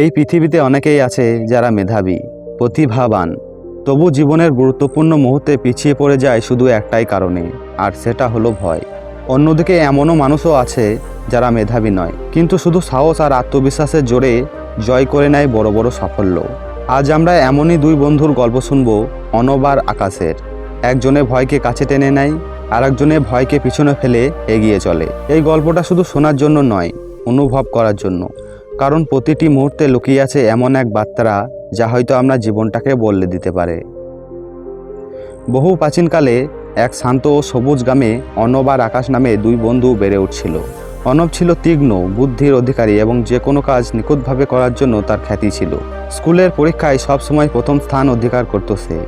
এই পৃথিবীতে অনেকেই আছে যারা মেধাবী, প্রতিভাবান। তবু জীবনের গুরুত্বপূর্ণ মুহূর্তে পিছিয়ে পড়ে যায় শুধু একটাই কারণে, আর সেটা হলো ভয়। অন্যদিকে এমনও মানুষও আছে যারা মেধাবী নয়, কিন্তু শুধু সাহস আর আত্মবিশ্বাসের জোরে জয় করে নেয় বড় বড় সাফল্য। আজ আমরা এমনই দুই বন্ধুর গল্প শুনব অনবার আকাশের। একজনে ভয়কে কাছে টেনে নেয় আর একজনে ভয়কে পিছনে ফেলে এগিয়ে চলে। এই গল্পটা শুধু শোনার জন্য নয়, অনুভব করার জন্য। কারণ প্রতিটি মুহূর্তে লুকিয়ে আছে এমন এক বার্তা যা হয়তো আমরা জীবনটাকে বদলে দিতে পারে। বহু প্রাচীনকালে এক শান্ত ও সবুজ গ্রামে অনব আর আকাশ নামে দুই বন্ধু বেড়ে উঠছিল। অনব ছিল তীক্ষ্ণ, বুদ্ধির অধিকারী এবং যে কোনো কাজ নিখুঁতভাবে করার জন্য তার খ্যাতি ছিল। স্কুলের পরীক্ষায় সবসময় প্রথম স্থান অধিকার করত সে।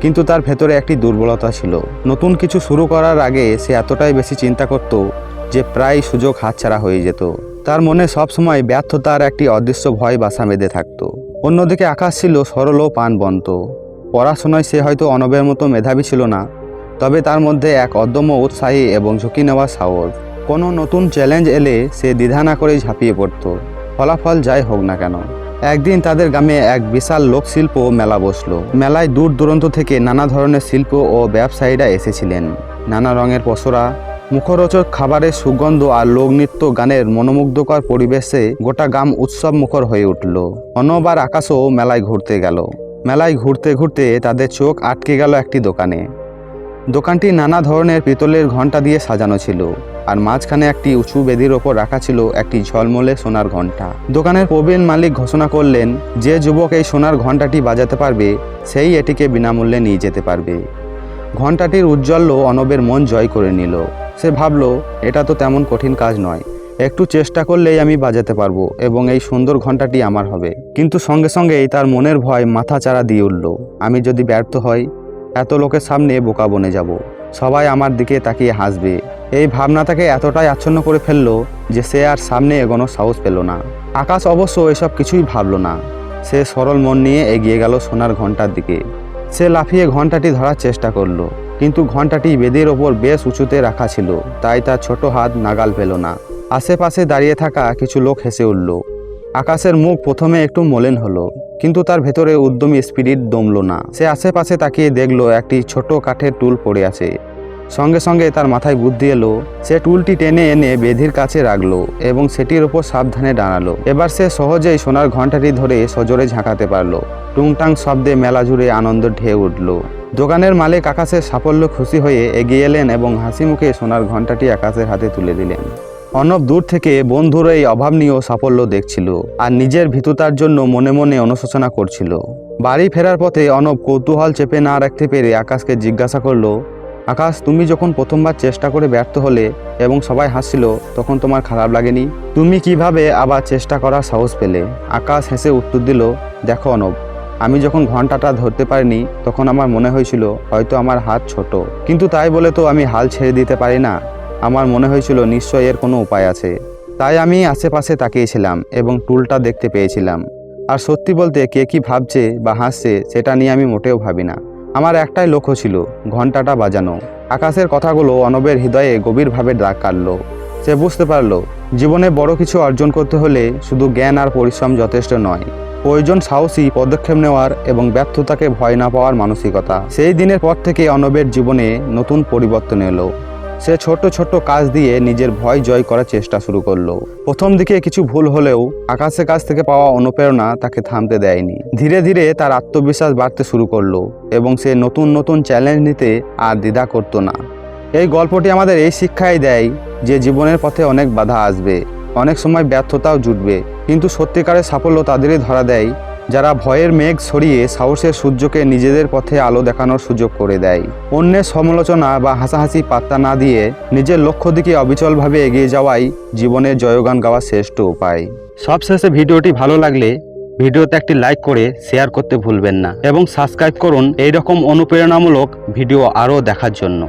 কিন্তু তার ভেতরে একটি দুর্বলতা ছিল। নতুন কিছু শুরু করার আগে সে এতটাই বেশি চিন্তা করত যে প্রায় সুযোগ হাতছাড়া হয়ে যেত। তার মনে সবসময় ব্যর্থতার একটি অদৃশ্য ভয় বাসা বেঁধে থাকত। অন্যদিকে আকাশ ছিল সরল ও প্রাণবন্ত পড়াশোনায় সে হয়তো অনবের মতো মেধাবী ছিল না, তবে তার মধ্যে এক অদম্য উৎসাহী এবং ঝুঁকি নেওয়া সাহস। কোনো নতুন চ্যালেঞ্জ এলে সে দ্বিধা না করেই ঝাঁপিয়ে পড়ত। ফলাফল যাই হোক না কেন। একদিন তাদের গ্রামে এক বিশাল লোকশিল্প মেলা বসল। মেলায় দূর দূরান্ত থেকে নানা ধরনের শিল্প ও ব্যবসায়ীরা এসেছিলেন। নানা রঙের পসরা মুখরোচক খাবারের সুগন্ধ আর লোকনৃত্য গানের মনোমুগ্ধকর পরিবেশে গোটা গ্রাম উৎসব মুখর হয়ে উঠল। অনবার আকাশও মেলায় ঘুরতে গেল। মেলায় ঘুরতে ঘুরতে তাদের চোখ আটকে গেল একটি দোকানে। দোকানটি নানা ধরনের পিতলের ঘণ্টা দিয়ে সাজানো ছিল আর মাঝখানে একটি উঁচু বেদির ওপর রাখা ছিল একটি ঝলমলে সোনার ঘণ্টা। দোকানের প্রবীণ মালিক ঘোষণা করলেন, যে যুবক এই সোনার ঘণ্টাটি বাজাতে পারবে, সেই এটিকে বিনামূল্যে নিয়ে যেতে পারবে। ঘণ্টাটির উজ্জ্বল্য অনবের মন জয় করে নিল। সে ভাবল, এটা তো তেমন কঠিন কাজ নয়। একটু চেষ্টা করলেই আমি বাজাতে পারব এবং এই সুন্দর ঘণ্টাটি আমার হবে। কিন্তু সঙ্গে সঙ্গেই তার মনের ভয় মাথা চারা দিয়ে উঠল। আমি যদি ব্যর্থ হই, এত লোকের সামনে বোকা বনে যাব। সবাই আমার দিকে তাকিয়ে হাসবে। এই ভাবনা তাকে এতটাই আচ্ছন্ন করে ফেলল যে সে আর সামনে এগোনো সাহস পেল না। আকাশ অবশ্য এসব কিছুই ভাবলো না। সে সরল মন নিয়ে এগিয়ে গেল সোনার ঘণ্টার দিকে। সে লাফিয়ে ঘন্টাটি ধরার চেষ্টা করল। কিন্তু ঘণ্টাটি বেদের ওপর বেশ উঁচুতে রাখা ছিল, তাই তার ছোট হাত নাগাল পেল না। আশেপাশে দাঁড়িয়ে থাকা কিছু লোক হেসে উঠল। আকাশের মুখ প্রথমে একটু মলেন হলো, কিন্তু তার ভেতরে উদ্যমী স্পিরিট দমল না। সে আশেপাশে তাকিয়ে দেখল, একটি ছোট কাঠের টুল পড়ে আছে। সঙ্গে সঙ্গে তার মাথায় বুদ্ধি এলো। সে টুলটি টেনে এনে বেধির কাছে রাখল এবং সেটির ওপর সাবধানে দাঁড়াল। এবার সে সহজেই সোনার ঘণ্টাটি ধরে সজোরে ঝাঁকাতে পারল। টুংটাং শব্দে মেলা জুড়ে আনন্দ ঢেউ উঠল। দোকানের মালিক আকাশের সাফল্য খুশি হয়ে এগিয়ে এলেন এবং হাসি মুখে সোনার ঘণ্টাটি আকাশের হাতে তুলে দিলেন। অর্ণব দূর থেকে বন্ধুর এই অভাবনীয় সাফল্য দেখছিল আর নিজের ভীতুতার জন্য মনে মনে অনুশোচনা করছিল। বাড়ি ফেরার পথে অনব কৌতূহল চেপে না রাখতে পেরে আকাশকে জিজ্ঞাসা করল আকাশ, তুমি যখন প্রথমবার চেষ্টা করে ব্যর্থ হলে এবং সবাই হাসছিল, তখন তোমার খারাপ লাগেনি? তুমি কীভাবে আবার চেষ্টা করার সাহস পেলে? আকাশ হেসে উত্তর দিল, দেখো অনব, আমি যখন ঘন্টাটা ধরতে পারিনি, তখন আমার মনে হয়েছিল হয়তো আমার হাত ছোট। কিন্তু তাই বলে তো আমি হাল ছেড়ে দিতে পারি না। আমার মনে হয়েছিল নিশ্চয় এর কোনো উপায় আছে। তাই আমি আশেপাশে তাকিয়েছিলাম এবং টুলটা দেখতে পেয়েছিলাম। আর সত্যি বলতে কে কি ভাবছে বা হাসছে, সেটা নিয়ে আমি মোটেও ভাবি না। আমার একটাই লক্ষ্য ছিল ঘন্টাটা বাজানো। আকাশের কথাগুলো অনবের হৃদয়ে গভীরভাবে দাগ কাটল। সে বুঝতে পারল, জীবনে বড় কিছু অর্জন করতে হলে শুধু জ্ঞান আর পরিশ্রম যথেষ্ট নয়। প্রয়োজন সাহসী, পদক্ষেপ নেওয়ার এবং ব্যর্থতাকে ভয় না পাওয়ার মানসিকতা। সেই দিনের পর থেকে অনবের জীবনে নতুন পরিবর্তন এলো। সে ছোট ছোট কাজ দিয়ে নিজের ভয় জয় করার চেষ্টা শুরু করল। প্রথম দিকে কিছু ভুল হলেও আকাশের কাছ থেকে পাওয়া অনুপ্রেরণা তাকে থামতে দেয়নি। ধীরে ধীরে তার আত্মবিশ্বাস বাড়তে শুরু করল এবং সে নতুন নতুন চ্যালেঞ্জ নিতে আর দ্বিধা করতো না। এই গল্পটি আমাদের এই শিক্ষাই দেয় যে জীবনের পথে অনেক বাধা আসবে, অনেক সময় ব্যর্থতাও জুটবে। কিন্তু সত্যিকারের সাফল্য তাদেরই ধরা দেয় যারা ভয়ের মেঘ সরিয়ে সাহসের সূর্যকে নিজেদের পথে আলো দেখানোর সুযোগ করে দেয়। অন্যের সমালোচনা বা হাসাহাসি পাত্তা না দিয়ে নিজের লক্ষ্য দিকে অবিচলভাবে এগিয়ে যাওয়াই জীবনের জয়গান গাওয়ার শ্রেষ্ঠ উপায়। সবশেষে ভিডিওটি ভালো লাগলে ভিডিওতে একটি লাইক করে শেয়ার করতে ভুলবেন না এবং সাবস্ক্রাইব করুন এইরকম অনুপ্রেরণামূলক ভিডিও আরও দেখার জন্য।